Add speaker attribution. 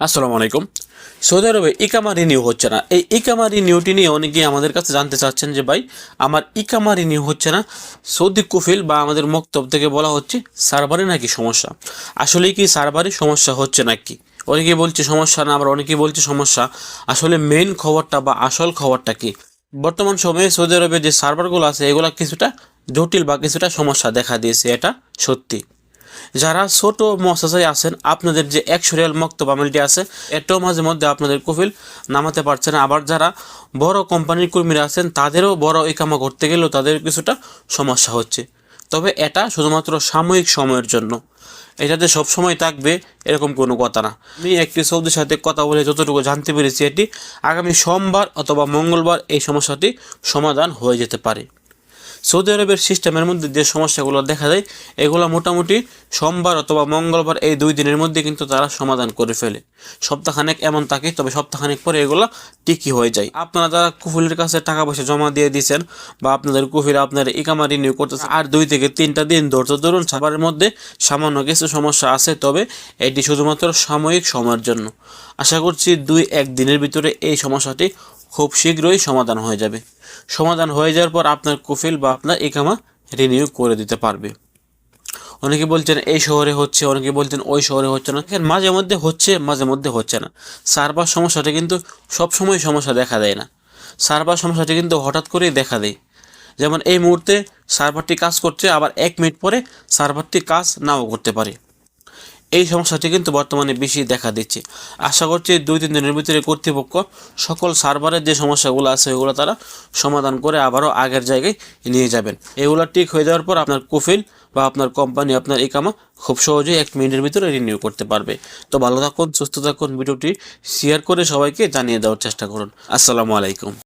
Speaker 1: আসসালামু আলাইকুম। সৌদি আরবে ইকামা রিনিউ হচ্ছে না। এই ইকামা রিনিউটি নিয়ে অনেকেই আমাদের কাছে জানতে চাচ্ছেন যে, ভাই, আমার ইকামা রিনিউ হচ্ছে না? সৌদি কুফিল বা আমাদের মক্তব থেকে বলা হচ্ছে, সার্ভারে নাকি সমস্যা? আসলে কি সার্ভারে সমস্যা হচ্ছে নাকি? অনেকেই বলছে, সমস্যা না। আবার অনেকেই বলছে, সমস্যা। আসলে মেন খবরটা বা আসল খবরটা কি? বর্তমান সময়ে সৌদি আরবে যে সার্ভারগুলো আছে, এগুলো কিছুটা জটিল বা কিছুটা সমস্যা দেখা দিয়েছে, এটা সত্যি। যারা ছোট মশাসাই আছেন, আপনাদের যে একশো রিয়াল মক্তব আছে, এটাও মাঝে মধ্যে আপনাদের কফিল নামাতে পারছে না। আবার যারা বড় কোম্পানির কর্মীরা আছেন, তাদেরও বড় ইকামা করতে গেলেও তাদের কিছুটা সমস্যা হচ্ছে। তবে এটা শুধুমাত্র সাময়িক সময়ের জন্য। এটাতে সবসময় থাকবে এরকম কোনো কথা না। আমি একটি সৌদির সাথে কথা বলে যতটুকু জানতে পেরেছি, এটি আগামী সোমবার অথবা মঙ্গলবার এই সমস্যাটি সমাধান হয়ে যেতে পারে। সৌদি আরবের সিস্টেমের মধ্যে যে সমস্যাগুলো দেখা যায়, এগুলো মোটামুটি সোমবার অথবা মঙ্গলবার এই দুই দিনের মধ্যে কিন্তু তারা সমাধান করে ফেলে। সপ্তাহখানেক এমন থাকে, তবে সপ্তাহখানেক পরে এগুলো টিকি হয়ে যায়। আপনারা যারা কুফুলের কাছে টাকা পয়সা জমা দিয়ে দিয়েছেন বা আপনাদের কুফিল আপনার ইকামা রিনিউ করতেছে আর দুই থেকে তিনটা দিন ধৈর্য ধরুন সাবারের মধ্যে সামান্য কিছু সমস্যা আছে, তবে এটি শুধুমাত্র সাময়িক সময়ের জন্য। আশা করছি দুই এক দিনের ভিতরে এই সমস্যাটি খুব শীঘ্রই সমাধান হয়ে যাবে। সমাধান হয়ে যাওয়ার পর আপনার কুফিল বা আপনার ইকামা রিনিউ করে দিতে পারবে। অনেকে বলছেন, এই শহরে হচ্ছে। অনেকে বলছেন, ওই শহরে হচ্ছে না। মাঝে মধ্যে হচ্ছে, মাঝে মধ্যে হচ্ছে না। সার্ভার সমস্যাটা কিন্তু সব সময় সমস্যা দেখা দেয় না। সার্ভার সমস্যাটি কিন্তু হঠাৎ করেই দেখা দেয়। যেমন এই মুহূর্তে সার্ভারটি কাজ করছে, আবার এক মিনিট পরে সার্ভারটি কাজ নাও করতে পারে। এই সমস্যাটি কিন্তু বর্তমানে বেশি দেখা দিচ্ছে। আশা করছি দুই, তিন দিনের ভিতরে কর্তৃপক্ষ সকল সার্ভারের যে সমস্যাগুলো আছে ওগুলো তারা সমাধান করে আবারও আগের জায়গায় নিয়ে যাবেন। এগুলো ঠিক হয়ে যাওয়ার পর আপনার কুফিল বা আপনার কোম্পানি, আপনার ইকামা খুব সহজেই এক মিনিটের ভিতরে রিনিউ করতে পারবে। তো ভালো থাকুন, সুস্থ থাকুন, ভিডিওটি শেয়ার করে সবাইকে জানিয়ে দেওয়ার চেষ্টা করুন। আসসালামু আলাইকুম।